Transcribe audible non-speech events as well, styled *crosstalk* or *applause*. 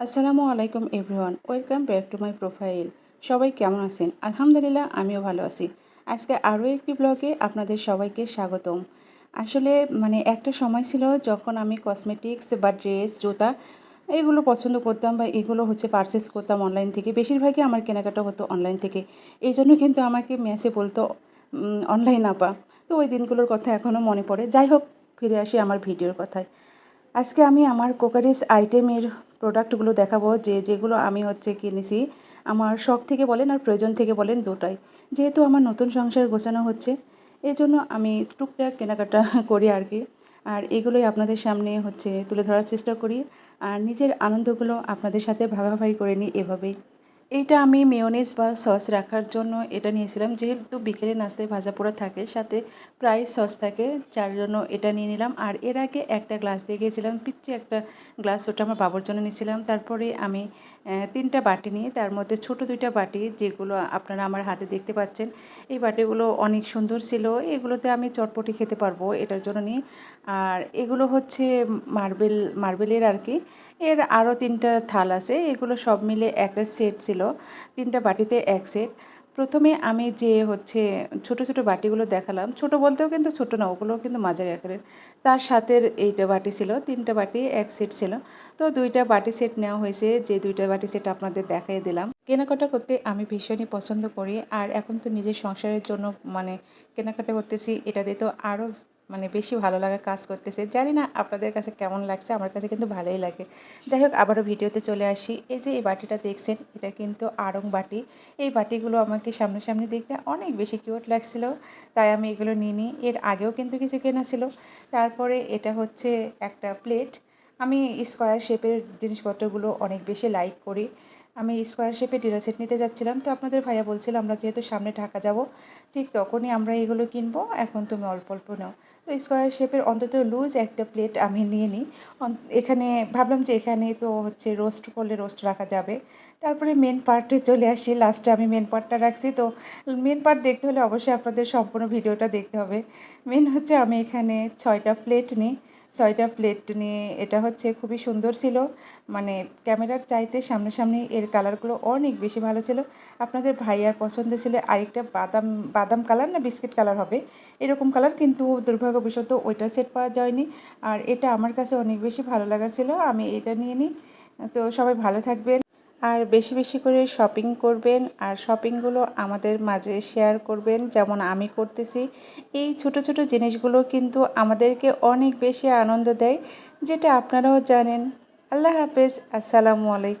আসসালামু আলাইকুম everyone, welcome back to my profile. সবাই কেমন আছেন? আলহামদুলিল্লাহ, আমিও ভালো আছি। আজকে আরও একটি ব্লগে আপনাদের সবাইকে স্বাগতম। আসলে মানে একটা সময় ছিল যখন আমি কসমেটিক্স বা ড্রেস জুতা এগুলো পছন্দ করতাম বা এগুলো হচ্ছে পারচেস করতাম অনলাইন থেকে। বেশিরভাগই আমার কেনাকাটা হতো অনলাইন থেকে। এই জন্য কিন্তু আমাকে মেসে বলতো অনলাইন আপা। তো ওই দিনগুলোর কথা এখনও মনে পড়ে। যাই হোক, ফিরে আসি আমার ভিডিওর কথায়। আজকে আমি আমার কোকারিস আইটেমের প্রোডাক্টগুলো দেখাবো, যে যেগুলো আমি হচ্ছে কিনেছি, আমার শখ থেকে বলেন আর প্রয়োজন থেকে বলেন দুটাই। যেহেতু আমার নতুন সংসার গোছানো হচ্ছে এই জন্য আমি টুকটাক কেনাকাটা *laughs* করি আর কি। আর এগুলোই আপনাদের সামনে হচ্ছে তুলে ধরার চেষ্টা করি। আর নিজের আনন্দগুলো আপনাদের সাথে ভাগাভাগি করে নিই এভাবেই। এইটা আমি মেয়োনিজ বা সস রাখার জন্য এটা নিয়েছিলাম। যেহেতু বিকেলে নাস্তায় ভাজা পোড়া থাকে, সাথে প্রায় সস থাকে, যার জন্য এটা নিয়ে নিলাম। আর এর আগে একটা গ্লাস দিয়ে গিয়েছিলাম পিচ্ছি একটা গ্লাস, ওটা আমার বাবার জন্য নিয়েছিলাম। তারপরে আমি তিনটা বাটি নিয়ে, তার মধ্যে ছোট দুইটা বাটি, যেগুলো আপনারা আমার হাতে দেখতে পাচ্ছেন, এই বাটিগুলো অনেক সুন্দর ছিল। এগুলোতে আমি চটপটি খেতে পারব এটার জন্য নিই আর এগুলো হচ্ছে মার্বেল, মার্বেলের আর কি। এর আরও তিনটা থাল আছে, এগুলো সব মিলে একটা সেট ছিল। তিনটা বাটিতে এক সেট। প্রথমে আমি যে হচ্ছে ছোট ছোট বাটিগুলো দেখালাম, ছোট বলতেও কিন্তু ছোট না ওগুলো কিন্তু মাঝারি আকারের। তার সাথে এইটা বাটি ছিল, তিনটা বাটি এক সেট ছিল। তো দুইটা বাটি সেট নেওয়া হয়েছে, যে দুইটা বাটি সেট আপনাদের দেখাই দিলাম। কেনাকাটা করতে আমি ভীষণই পছন্দ করি, আর এখন তো নিজের সংসারের জন্য মানে কেনাকাটা করতেছি, এটা দিয়ে তো আরও মানে বেশি ভালো লাগা কাজ করতেছে। জানি না আপনাদের কাছে কেমন লাগছে, আমার কাছে কিন্তু ভালোই লাগে। যাই হোক, আবারও ভিডিওতে চলে আসি। এই যে এই বাটিটা দেখছেন, এটা কিন্তু আড়ং বাটি। এই বাটিগুলো আমাকে সামনাসামনি দেখতে অনেক বেশি কিউট লাগছিল, তাই আমি এগুলো নিয়ে নিই এর আগেও কিন্তু কিছু কেনা ছিল। তারপরে এটা হচ্ছে একটা প্লেট। আমি স্কোয়ার শেপের জিনিসপত্রগুলো অনেক বেশি লাইক করি। আমি স্কোয়ার শেপে ডিনার সেট নিতে যাচ্ছিলাম, তো আপনাদের ভাইয়া বলছিল, আমরা যেহেতু সামনে ঢাকা যাব, ঠিক তখনই আমরা এগুলো কিনবো, এখন তুমি অল্প অল্প নাও। তো স্কোয়ার শেপের অন্তত লুজ একটা প্লেট আমি নিয়ে নিই। এখানে ভাবলাম যে এখানে তো হচ্ছে রোস্ট করলে রোস্ট রাখা যাবে। তারপরে মেন পার্টে চলে আসি লাস্টে আমি মেন পার্টটা রাখছি। তো মেন পার্ট দেখতে হলে অবশ্যই আপনাদের সম্পূর্ণ ভিডিওটা দেখতে হবে। মেন হচ্ছে আমি এখানে ছয়টা প্লেট নিই। ছয়টা প্লেট নিয়ে এটা হচ্ছে খুবই সুন্দর ছিল। মানে ক্যামেরার চাইতে সামনাসামনি এর কালারগুলো অনেক বেশি ভালো ছিল। আপনাদের ভাইয়ার পছন্দ ছিল আরেকটা বাদাম বাদাম কালার না বিস্কিট কালার হবে। এরকম কালার কিন্তু দুর্ভাগ্যবশত ওইটা সেট পাওয়া যায়নি। আর এটা আমার কাছে অনেক বেশি ভালো লাগার ছিল। আমি এটা নিয়ে নিই। তো সবাই ভালো থাকবেন। আর বেশি বেশি করে শপিং করবেন আর শপিংগুলো আমাদের মাঝে শেয়ার করবেন। যেমন আমি করতেছি, এই ছোট ছোট জিনিসগুলো কিন্তু আমাদেরকে অনেক বেশি আনন্দ দেয়, যেটা আপনারাও জানেন। আল্লাহ হাফেজ, আসসালামু আলাইকুম।